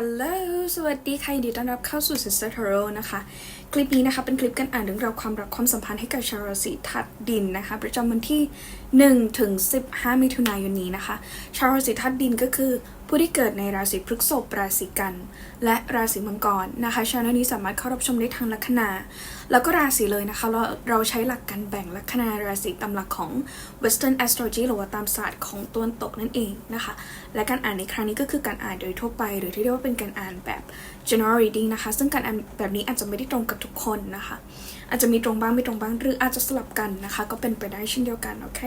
ฮัลโหล สวัสดีค่ะยินดีต้อนรับเข้าสู่ Sister Tarot นะคะ คลิปนี้นะคะเป็นคลิปการอ่านเรื่องราวความรักความสัมพันธ์ให้กับชาวราศีธัดดินนะคะ ประจำวันที่1ถึง15 มิถุนายนนี้นะคะ ชาวราศีธาตุดินก็คือ ผู้ที่เกิดในราศีพฤษภราศีกัน และราศีมังกรนะคะชาแนลนี้สามารถเข้ารับชมได้ทางลัคนา แล้วก็ราศีเลยนะคะเราเราใช้หลักการแบ่งลัคนาราศีตามหลักของ Western Astrology หรือว่าตามศาสตร์ของตะวันตกนั่นเองนะคะ และการอ่านในครั้งนี้ก็คือการอ่านโดยทั่วไป หรือที่เรียกว่าเป็นการอ่านแบบ general reading นะคะ ซึ่งการอ่านแบบนี้อาจจะไม่ได้ตรงกับทุกคนนะคะ อาจจะมีตรงบ้างไม่ตรงบ้างหรืออาจจะสลับกันนะคะ ก็เป็นไปได้เช่นเดียวกันโอเค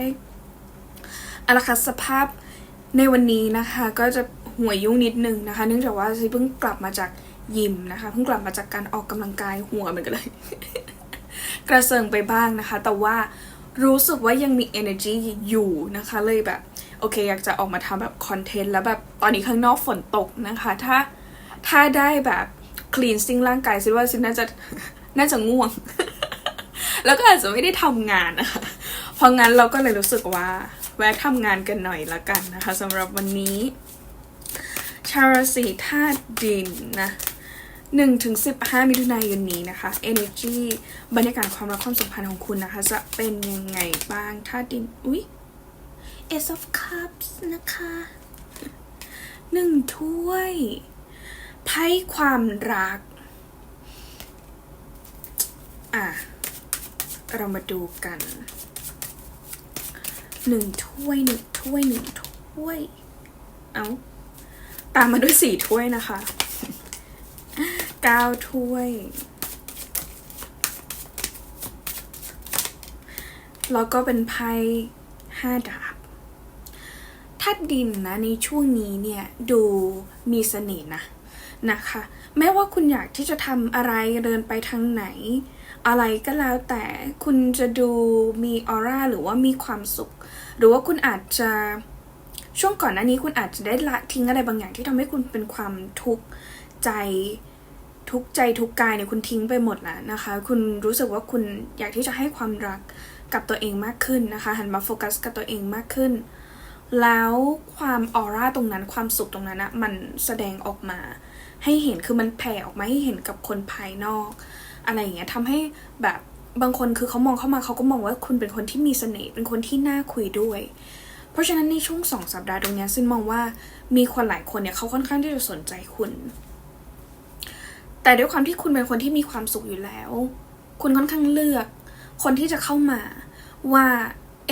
เอาละค่ะสภาพ ในวันนี้นะคะก็จะหัวยยุ่งนิดนึงนะคะ เนื่องจากว่าซิเพิ่งกลับมาจากยิมนะคะเพิ่งกลับมาจากการออกกำลังกายหัวเหมือนกันเลย กระเซิงไปบ้างนะคะ แต่ว่ารู้สึกว่ายังมี energy อยู่นะคะ เลยแบบ โอเค อยากจะออกมาทำแบบคอนเทนต์แล้วแบบตอนนี้ข้างนอกฝนตกนะคะ ถ้าถ้าได้แบบ cleansing ร่างกายซิว่าซิน่าจะน่าจะง่วง แล้วก็อาจจะไม่ได้ทำงานนะคะเพราะงั้นเราก็เลยรู้สึกว่า แวะทำงานกันหน่อยละกันนะคะสำหรับวันนี้ ชาวราศีธาตุดินนะ1ถึง15 มิถุนายนนี้นะคะ energy บรรยากาศความรักความสัมพันธ์ของคุณนะคะ จะเป็นยังไงบ้างธาตุดิน อุ๊ย Ace of Cups นะคะหนึ่งถ้วยไพ่ความรัก อะ เรามาดูกัน หนึ่งถ้วยหนึ่งถ้วยหนึ่งถ้วย เอาตามมาด้วยสี่ถ้วยนะคะเก้าถ้วยแล้วก็เป็นไพ่ห้าดาบธาตุดินนะในช่วงนี้เนี่ย ดูมีเสน่ห์นะ นะคะ แม้ว่าคุณอยากที่จะทำอะไรเดินไปทางไหน อะไรก็แล้วแต่คุณจะดูมีออร่าหรือว่ามีความสุข หรือว่าคุณอาจจะช่วงก่อนหน้านี้คุณอาจจะได้ละทิ้งอะไรบางอย่างที่ทำให้คุณเป็นความทุกข์ใจทุกใจทุกกายเนี่ยคุณทิ้งไปหมดแล้วนะคะ คุณรู้สึกว่าคุณอยากที่จะให้ความรักกับตัวเองมากขึ้นนะคะหันมาโฟกัสกับตัวเองมากขึ้น แล้วความออร่าตรงนั้นความสุขตรงนั้นนะมันแสดงออกมา ให้เห็นคือมันแผ่ออกมาให้เห็นกับคนภายนอก อะไรอย่างเงี้ยทำให้แบบบางคนคือเขามองเข้ามาเขาก็มองว่าคุณเป็นคนที่มีเสน่ห์เป็นคนที่น่าคุยด้วย เพราะฉะนั้นในช่วงสองสัปดาห์ตรงนี้ซึ่งมองว่ามีคนหลายคนเนี่ยเขาค่อนข้างที่จะสนใจคุณ แต่ด้วยความที่คุณเป็นคนที่มีความสุขอยู่แล้ว คุณค่อนข้างเลือก คนที่จะเข้ามาว่า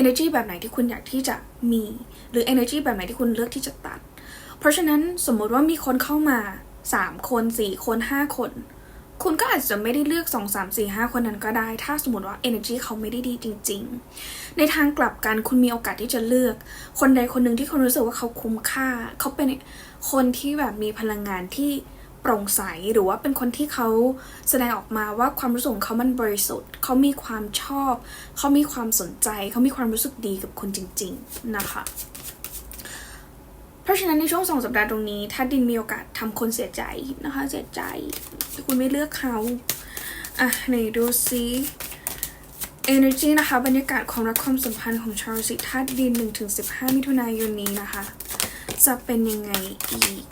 energy แบบไหนที่คุณอยากที่จะมี หรือ energy แบบไหนที่คุณเลือกที่จะตัด เพราะฉะนั้นสมมติว่ามีคนเข้ามา สามคนสี่คนห้าคน คุณก็อาจจะไม่ได้เลือกสองสามสี่ห้าคนนั้นก็ได้ ถ้าสมมติว่า energy เขาไม่ได้ดีจริง ๆ ในทางกลับกันคุณมีโอกาสที่จะเลือก คนใดคนหนึ่งที่คุณรู้สึกว่าเขาคุ้มค่า เขาเป็นคนที่แบบมีพลังงานที่โปร่งใสหรือว่าเป็นคนที่เขาแสดงออกมาว่าความรู้สึกเขามันบริสุทธิ์ เขามีความชอบ เขามีความสนใจ เขามีความรู้สึกดีกับคุณจริง ๆ นะคะ ราะฉะนั้นในช่วงสองสัปดาห์ตรงนี้ ถ้าดินมีโอกาสทำคนเสียใจนะคะ เสียใจที่คุณไม่เลือกเขาอะไหนดูซิ energy นะคะ บรรยากาศความรักความสัมพันธ์ของชาวราศีธาตุดิน 1-15 มิถุนายนนี้นะคะ จะเป็นยังไงอีก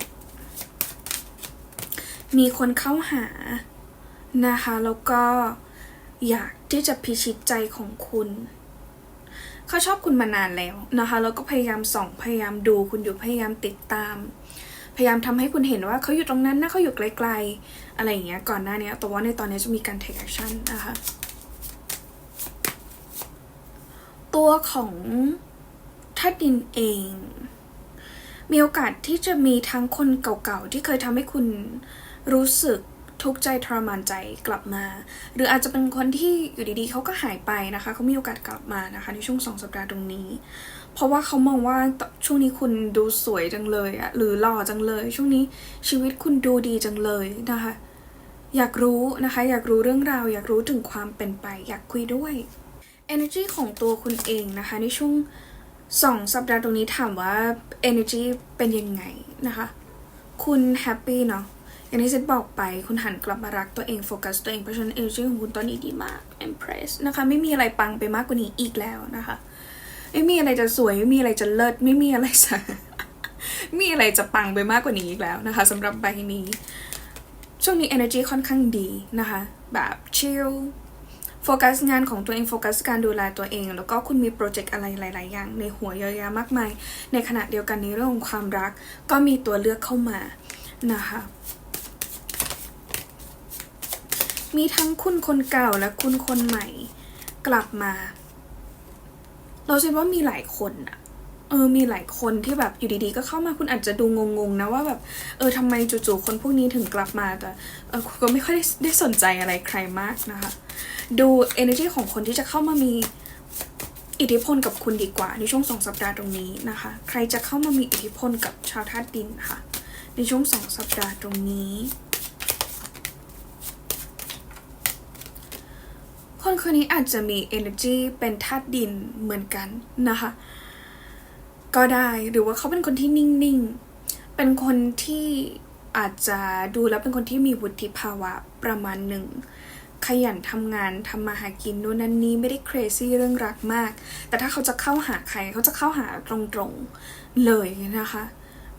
มีคนเข้าหานะคะ แล้วก็อยากที่จะพิชิตใจของคุณ เขาชอบคุณมานานแล้วนะคะแล้วก็พยายามส่องพยายามดูคุณอยู่พยายามติดตาม พยายามทำให้คุณเห็นว่าเขาอยู่ตรงนั้นนะเขาอยู่ไกลๆ อะไรอย่างเงี้ยก่อนหน้านี้แต่ว่าในตอนนี้จะมีการ take action นะคะ ตัวของทัดดินเอง มีโอกาสที่จะมีทั้งคนเก่าๆ ที่เคยทำให้คุณรู้สึก ทุกข์ใจทรมานใจกลับมา หรืออาจจะเป็นคนที่อยู่ดีๆเขาก็หายไปนะคะเขามีโอกาสกลับมานะคะ ในช่วงสองสัปดาห์ตรงนี้ เพราะว่าเขามองว่าช่วงนี้คุณดูสวยจังเลยอะหรือหล่อจังเลย ช่วงนี้ชีวิตคุณดูดีจังเลยนะคะ อยากรู้นะคะ อยากรู้เรื่องราว อยากรู้ถึงความเป็นไป อยากคุยด้วย energy ของตัวคุณเองนะคะ ในช่วงสองสัปดาห์ตรงนี้ถามว่า energy เป็นยังไงนะคะ คุณแฮปปี้เนาะ อย่างที่เซนบอกไปคุณหันกลับมารักตัวเองโฟกัสตัวเองเพราะฉะนั้น energy ของคุณตอนนี้ดีมาก impress นะคะ ไม่มีอะไรปังไปมากกว่านี้อีกแล้วนะคะ ไม่มีอะไรจะสวย ไม่มีอะไรจะเลิศไม่มีอะไรจะมีอะไรจะปังไปมากกว่านี้อีกแล้วนะคะสำหรับใบนี้ ช่วงนี้ energy ค่อนข้างดีนะคะ แบบ chill โฟกัสงานของตัวเองโฟกัสการดูแลตัวเอง แล้วก็คุณมีโปรเจกต์อะไรหลาย ๆ อย่าง ในหัวเยอะแยะมากมาย ในขณะเดียวกันในเรื่องของความรัก ก็มีตัวเลือกเข้ามานะคะ มีทั้งคุณคนเก่าและคุณคนใหม่ กลับมา เราคิดว่ามีหลายคนอะเออมีหลายคนที่แบบอยู่ดีๆ ก็เข้ามาคุณอาจจะดูงงๆนะว่าแบบเออทำไมจู่ๆคนพวกนี้ถึงกลับมาแต่เออคุณก็ไม่ค่อยได้ได้สนใจอะไรใครมากนะคะ ดู energy ของคนที่จะเข้ามามีอิทธิพลกับคุณดีกว่า ในช่วงสองสัปดาห์ตรงนี้นะคะ ใครจะเข้ามามีอิทธิพลกับชาวธาตุดินค่ะ ในช่วงสองสัปดาห์ตรงนี้ คนคนนี้อาจจะมี energy เป็นธาตุดินเหมือนกันนะคะ ก็ได้หรือว่าเขาเป็นคนที่นิ่งๆ เป็นคนที่อาจจะดูแล้วเป็นคนที่มีวุฒิภาวะประมาณหนึ่ง ขยันทำงานทำมาหากินโน่นนั่นนี่ไม่ได้ crazy เรื่องรักมาก แต่ถ้าเขาจะเข้าหาใครเขาจะเข้าหาตรงๆเลยนะคะ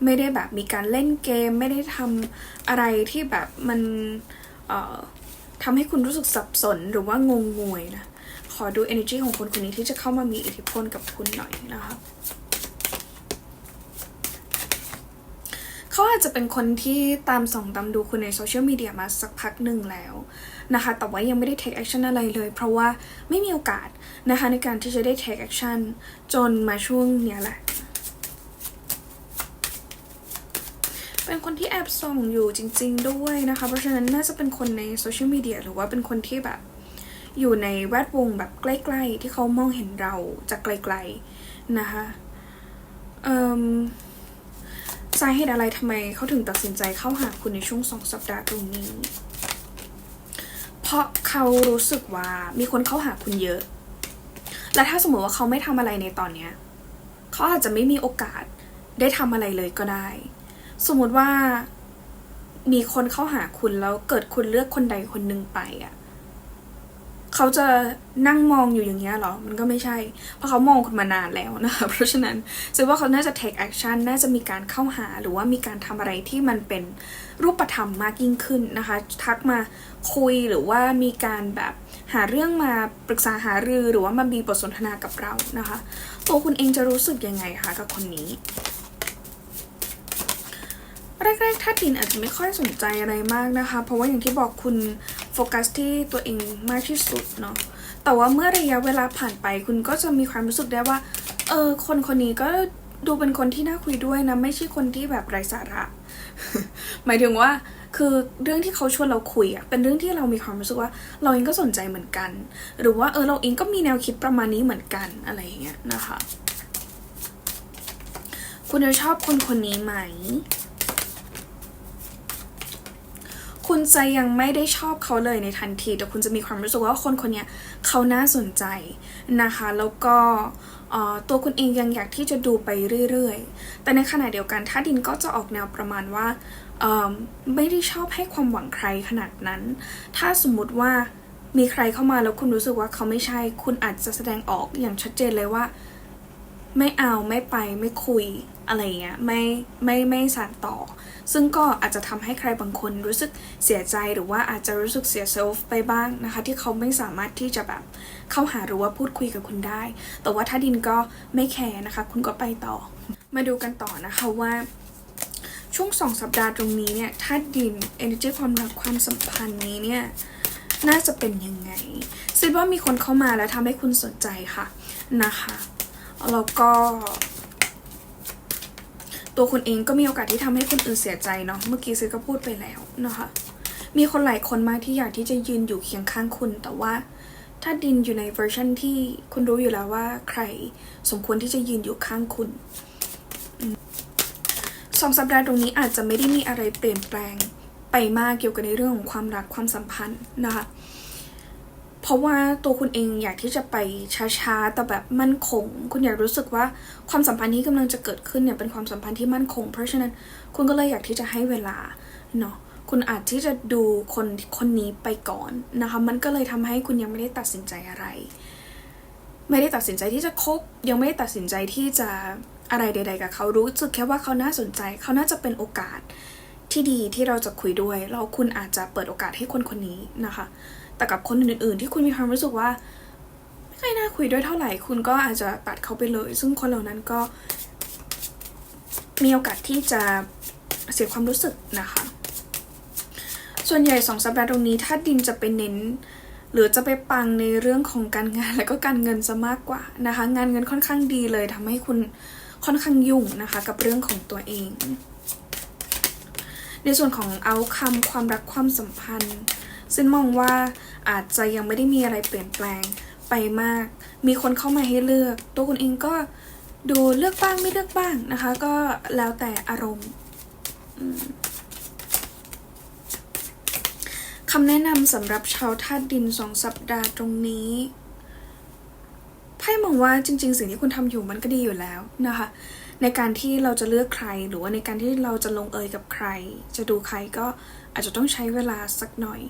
ไม่ได้แบบมีการเล่นเกม ไม่ได้ทำอะไรที่แบบมันเอ่อ ทำให้คุณรู้สึกสับสนหรือว่างงงวยนะ ขอดู energy ของคนคนนี้ที่จะเข้ามามีอิทธิพลกับคุณหน่อยนะคะเขาอาจจะเป็นคนที่ตามส่องตามดูคุณในโซเชียลมีเดียมาสักพักหนึ่งแล้วนะคะ แต่ว่ายังไม่ได้ take action อะไรเลย เพราะว่าไม่มีโอกาสนะคะในการที่จะได้ take action จนมาช่วงเนี้ยแหละ เป็นคนที่แอ บส่องอยู่จริง ๆ ด้วยนะคะ เพราะฉะนั้นน่าจะเป็นคนในโซเชียลมีเดียหรือว่าเป็นคนที่แบบ อยู่ในแวดวงแบบใกล้ๆ ที่เขามองเห็นเราจากไกลๆนะคะสาเหตุอะไรทำไมเขาถึงตัดสินใจเข้าหาคุณในช่วงสองสัปดาห์ตรงนี้ เพราะเขารู้สึกว่ามีคนเข้าหาคุณเยอะ และถ้าสมมติว่าเขาไม่ทำอะไรในตอนเนี้ยเขาอาจจะไม่มีโอกาสได้ทำอะไรเลยก็ได้ สมมติว่า มีคนเข้าหาคุณแล้วเกิดคุณเลือกคนใดคนหนึ่งไปอะเขาจะนั่งมองอยู่อย่างเงี้ยเหรอ มันก็ไม่ใช่ เพราะเขามองคุณมานานแล้วนะคะ เพราะฉะนั้นคิดว่าเขาน่าจะ take action น่าจะมีการเข้าหาหรือว่ามีการทำอะไรที่มันเป็นรูปธรรมมากยิ่งขึ้นนะคะ ทักมาคุยหรือว่ามีการแบบหาเรื่องมาปรึกษาหารือหรือว่ามามีบทสนทนากับเรานะคะ ตัวคุณเองจะรู้สึกยังไงคะกับคนนี้ แรกๆถ้าดินอาจจะไม่ค่อยสนใจอะไรมากนะคะ เพราะว่าอย่างที่บอกคุณโฟกัสที่ตัวเองมากที่สุดเนาะแต่ว่าเมื่อระยะเวลาผ่านไป คุณก็จะมีความรู้สึกได้ว่าเออคนคนนี้ก็ดูเป็นคนที่น่าคุยด้วยนะ ไม่ใช่คนที่แบบไร้สาระ หมายถึงว่าคือเรื่องที่เขาชวนเราคุยอะเป็นเรื่องที่เรามีความรู้สึกว่าเราเองก็สนใจเหมือนกัน หรือว่าเออเราเองก็มีแนวคิดประมาณนี้เหมือนกันอะไรอย่างเงี้ยนะคะ คุณจะชอบคนคนนี้ไหม คุณจะยังไม่ได้ชอบเขาเลยในทันที แต่คุณจะมีความรู้สึกว่าคนคนนี้เขาน่าสนใจนะคะ แล้วก็ตัวคุณเองยังอยากที่จะดูไปเรื่อยๆ แต่ในขณะเดียวกันถ้าดินก็จะออกแนวประมาณว่าไม่ได้ชอบให้ความหวังใครขนาดนั้น ถ้าสมมุติว่ามีใครเข้ามาแล้วคุณรู้สึกว่าเขาไม่ใช่ คุณอาจจะแสดงออกอย่างชัดเจนเลยว่า ไม่เอาไม่ไปไม่คุยอะไรเงี้ยไม่ไม่ไม่สานต่อ ซึ่งก็อาจจะทำให้ใครบางคนรู้สึกเสียใจหรือว่าอาจจะรู้สึกเสียเซลฟ์ไปบ้างนะคะ ที่เขาไม่สามารถที่จะแบบเข้าหาหรือว่าพูดคุยกับคุณได้ แต่ว่าถ้าดินก็ไม่แคร์นะคะ คุณก็ไปต่อ มาดูกันต่อนะคะว่าช่วงสองสัปดาห์ตรงนี้เนี่ยถ้าดิน energy ความรักความสัมพันธ์นี้เนี่ยน่าจะเป็นยังไงคิดว่ามีคนเข้ามาแล้วทำให้คุณสนใจค่ะนะคะ แล้วก็ ตัวคุณเองก็มีโอกาสที่ทำให้คนอื่นเสียใจเนาะเมื่อกี้ซื้อก็พูดไปแล้วนะคะ มีคนหลายคนมากที่อยากที่จะยืนอยู่เคียงข้างคุณ แต่ว่าถ้าดินอยู่ในเวอร์ชันที่คุณรู้อยู่แล้วว่าใครสมควรที่จะยืนอยู่ข้างคุณสองสัปดาห์ตรงนี้อาจจะไม่ได้มีอะไรเปลี่ยนแปลงไปมากเกี่ยวกับในเรื่องของความรักความสัมพันธ์นะคะ เพราะว่าตัวคุณเองอยากที่จะไปช้าๆ แต่แบบมั่นคง คุณอยากรู้สึกว่าความสัมพันธ์ที่กำลังจะเกิดขึ้นเนี่ยเป็นความสัมพันธ์ที่มั่นคง เพราะฉะนั้นคุณก็เลยอยากที่จะให้เวลาเนาะคุณอาจที่จะดูคนคนนี้ไปก่อนนะคะมันก็เลยทำให้คุณยังไม่ได้ตัดสินใจอะไร ไม่ได้ตัดสินใจที่จะคบ ยังไม่ได้ตัดสินใจที่จะอะไรใด ๆ กับเขารู้สึกแค่ว่าเขาน่าสนใจ เขาน่าจะเป็นโอกาสที่ดีที่เราจะคุยด้วยแล้วคุณอาจจะเปิดโอกาสให้คนคนนี้นะคะ แต่กับคนอื่นๆ ที่คุณมีความรู้สึกว่า ไม่ค่อยน่าคุยด้วยเท่าไหร่ คุณก็อาจจะตัดเขาไปเลย ซึ่งคนเหล่านั้นก็ มีโอกาสที่จะเสียความรู้สึกนะคะ ส่วนใหญ่สองสัปดาห์ตรงนี้ถ้าดินจะไปเน้น หรือจะไปปังในเรื่องของการงานและก็การเงินซะมากกว่านะคะ งานเงินค่อนข้างดีเลยทำให้คุณค่อนข้างยุ่งนะคะ กับเรื่องของตัวเอง ในส่วนของเอาคำความรักความสัมพันธ์ ซึ่งมองว่าอาจจะยังไม่ได้มีอะไรเปลี่ยนแปลงไปมาก มีคนเข้ามาให้เลือก ตัวคุณเองก็ดูเลือกบ้างไม่เลือกบ้างนะคะ ก็แล้วแต่อารมณ์คำแนะนำสำหรับชาวธาตุดินสองสัปดาห์ตรงนี้ ไพ่มองว่าจริง ๆ สิ่งที่คุณทำอยู่มันก็ดีอยู่แล้วนะคะ ในการที่เราจะเลือกใครหรือว่าในการที่เราจะลงเอยกับใคร จะดูใครก็อาจจะต้องใช้เวลาสักหน่อย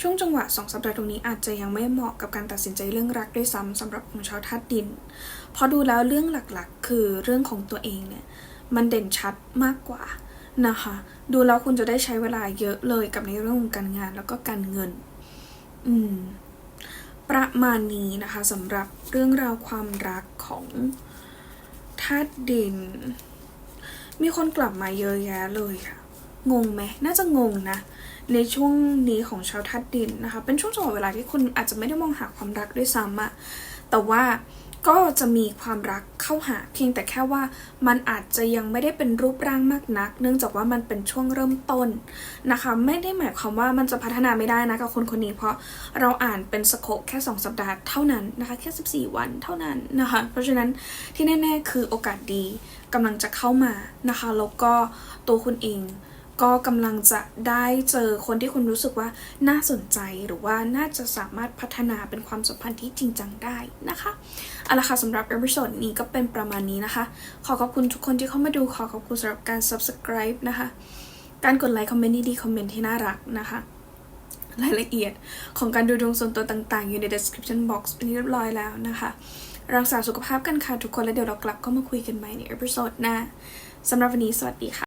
ช่วงจังหวะสองสัปดาห์ตรงนี้อาจจะยังไม่เหมาะกับการตัดสินใจเรื่องรักด้วยซ้ำสำหรับของชาวธาตุดินพราะดูแล้วเรื่องหลักๆ คือเรื่องของตัวเองเนี่ยมันเด่นชัดมากกว่านะคะ ดูแล้วคุณจะได้ใช้เวลาเยอะเลยกับในเรื่องของการงานแล้วก็การเงิน อืม ประมาณนี้นะคะสำหรับเรื่องราวความรักของธาตุดิน มีคนกลับมาเยอะแยะเลยค่ะ งงไหมน่าจะงงนะ ในช่วงนี้ของชาวธาตุดินนะคะ เป็นช่วงจังหวะเวลาที่คุณอาจจะไม่ได้มองหาความรักด้วยซ้ำอะแต่ว่า ก็จะมีความรักเข้าหาเพียงแต่แค่ว่ามันอาจจะยังไม่ได้เป็นรูปร่างมากนัก เนื่องจากว่ามันเป็นช่วงเริ่มต้นนะคะ ไม่ได้หมายความว่ามันจะพัฒนาไม่ได้นะกับคนคนนี้ เพราะเราอ่านเป็นสโคปแค่ 2 สัปดาห์เท่านั้นนะคะ แค่ 14 วันเท่านั้นนะคะ เพราะฉะนั้นที่แน่ ๆ คือโอกาสดีกำลังจะเข้ามานะคะแล้วก็ตัวคุณเอง ก็กำลังจะได้เจอคนที่คุณรู้สึกว่าน่าสนใจหรือว่าน่าจะสามารถพัฒนาเป็นความสัมพันธ์ที่จริงจังได้นะคะเอาละค่ะสำหรับเอพิโซดนี้ก็เป็นประมาณนี้นะคะ ขอขอบคุณทุกคนที่เข้ามาดูขอขอบคุณสำหรับการ subscribe นะคะ การกดไลค์คอมเมนต์ดีๆคอมเมนต์ที่น่ารักนะคะรายละเอียดของการดูดวงส่วนตัวต่างๆ อยู่ใน description box เป็นที่เรียบร้อยแล้วนะคะรักษาสุขภาพกันค่ะทุกคนแล้วเดี๋ยวเรากลับเข้ามาคุยกันใหม่ในเอพิโซดหน้าสำหรับวันนี้สวัสดีค่ะ